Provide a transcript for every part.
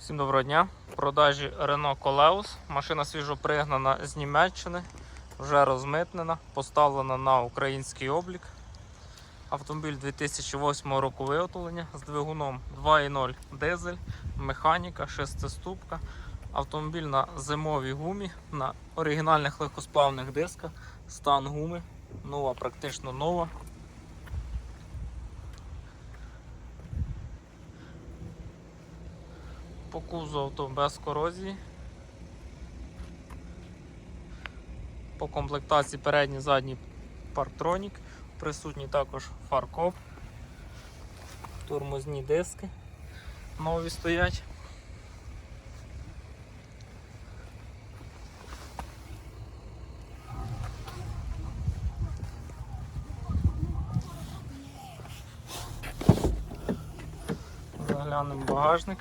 Всім доброго дня. В продажі Renault Coleus. Машина свіжо пригнана з Німеччини, вже розмитнена, поставлена на український облік. Автомобіль 2008 року виготовлення з двигуном 2.0 дизель, механіка, шестиступка. Автомобіль на зимовій гумі, на оригінальних легкосплавних дисках. Стан гуми нова, практично нова. По кузову авто без корозії. По комплектації передній задній парктронік. Присутній також фаркоп. Тормозні диски нові стоять. Заглянемо багажник.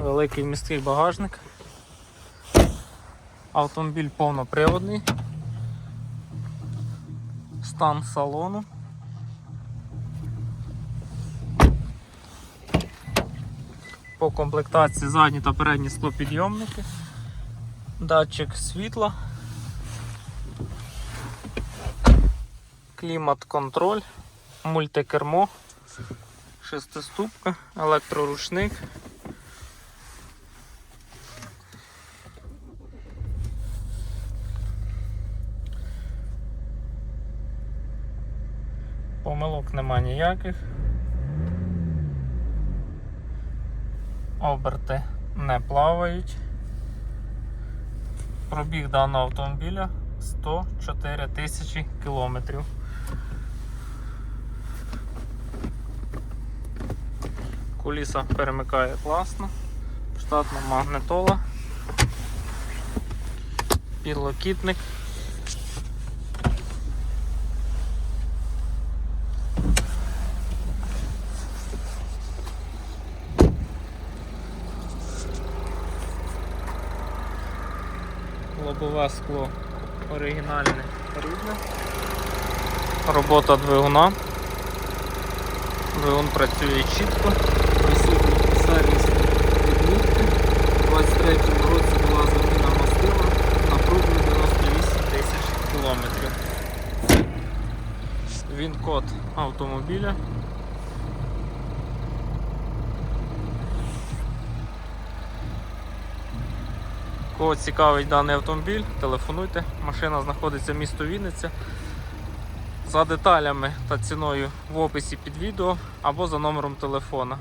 Великий міський багажник. Автомобіль повноприводний. Стан салону. По комплектації задні та передні склопідйомники. Датчик світла. Клімат-контроль, мультикермо, шестиступка, електроручник. Помилок нема ніяких. Оберти не плавають. Пробіг даного автомобіля 104 тисячі кілометрів. Куліса перемикає класно, штатна магнитола, підлокітник. Лобове скло оригінальне рідне. Робота двигуна. Двигун працює чітко. Присутні сервісні відмітки. У 23-му році була заміна мастила на пробну 98 тисяч кілометрів. Він код автомобіля. Кого цікавить даний автомобіль, телефонуйте. Машина знаходиться в місто Вінниця. За деталями та ціною в описі під відео або за номером телефона.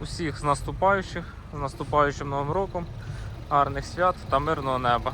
Усіх з наступаючих, з наступаючим новим роком, гарних свят та мирного неба.